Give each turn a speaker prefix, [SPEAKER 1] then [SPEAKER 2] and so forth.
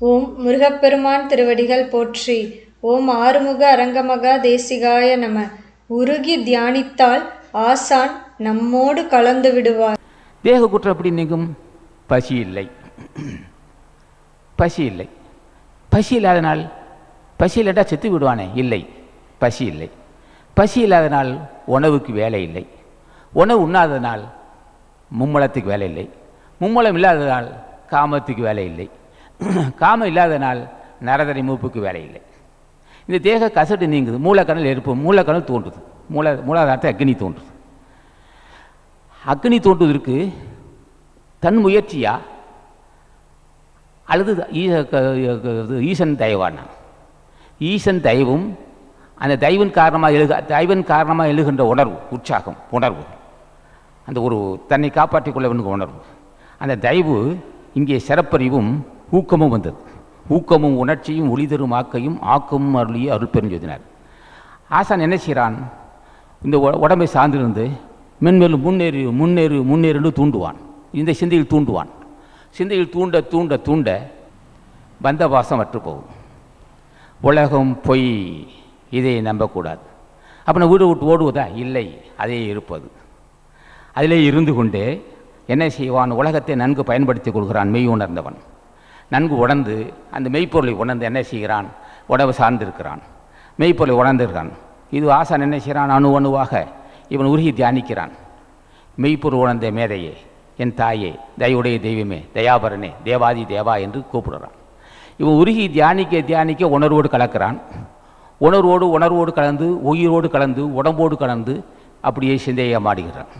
[SPEAKER 1] ஓம் முருகப்பெருமான் திருவடிகள் போற்றி. ஓம் ஆறுமுக அரங்கமகா தேசிகாய நம. உருகி தியானித்தால் ஆசான் நம்மோடு கலந்து விடுவார்.
[SPEAKER 2] தேக குற்றம் எப்படி நீங்கும் பசி இல்லை. பசி இல்லை. பசி இல்லாத நாள் பசி இல்லாட்டா செத்து விடுவானே? இல்லை. பசி இல்லை. பசி இல்லாத நாள் உணவுக்கு வேலை இல்லை. உணவு உண்ணாததனால் மும்மலத்துக்கு வேலை இல்லை. மும்மலம் இல்லாததால் காமத்துக்கு வேலை இல்லை. காமம் இல்லாத நாள் நரதரை மூப்புக்கு வேலை இல்லை இந்த தேக கசடு நீங்குது. மூலக்கணல் எருப்பு மூலக்கணல் தோன்றுது. மூல மூலாதாரத்தை அக்னி தோன்றுது. அக்னி தோன்றுவதற்கு தன் முயற்சியா? அல்லது ஈச க- ஈசன் தயவானா? ஈசன் தயவும் அந்த தெய்வன் காரணமாக எழுக தெய்வன் காரணமாக எழுகின்ற உணர்வு உற்சாகம் உணர்வு. அந்த ஒரு தன்னை காப்பாற்றிக் கொள்ள வேண்டும் உணர்வு. அந்த தயவு இங்கே சிறப்பறிவும் ஊக்கமும் வந்தது. ஊக்கமும் உணர்ச்சியும் ஒளிதரும் ஆக்கையும் ஆக்கமும் அருளிய அருள் பெருஞ்சோதினார் ஆசான் என்ன செய்கிறான் இந்த உடம்பை சார்ந்திருந்து மென்மேலும் முன்னேறி முன்னேறி முன்னேறின்னு தூண்டுவான். இந்த சிந்தையில் தூண்டுவான். சிந்தையில் தூண்ட தூண்ட தூண்ட வந்த வாசம் போகும். உலகம் பொய். இதை நம்பக்கூடாது. அப்போ நான் வீடு விட்டு ஓடுவதா? இல்லை. அதே இருப்பது. அதிலே இருந்து கொண்டே என்ன செய்வான்? உலகத்தை நன்கு பயன்படுத்திக் கொள்கிறான். மெய் உணர்ந்தவன் நன்கு உணர்ந்து அந்த மெய்ப்பொருளை உணர்ந்து என்ன செய்கிறான்? உடம்பு சார்ந்திருக்கிறான். மெய்ப்பொருளை உணர்ந்திருக்கான் இது ஆசான் என்ன செய்கிறான்? அணு அணுவாக இவன் உருகி தியானிக்கிறான். மெய்ப்பொருள் உணர்ந்த மேதையே என் தாயே தயவுடைய தெய்வமே தயாபரனே தேவாதி தேவா என்று கூப்பிடுறான். இவன் உருகி தியானிக்க தியானிக்க உணர்வோடு கலக்கிறான். உணர்வோடு உணர்வோடு கலந்து உயிரோடு கலந்து உடம்போடு கலந்து அப்படியே சிந்தையை மாடுகிறான்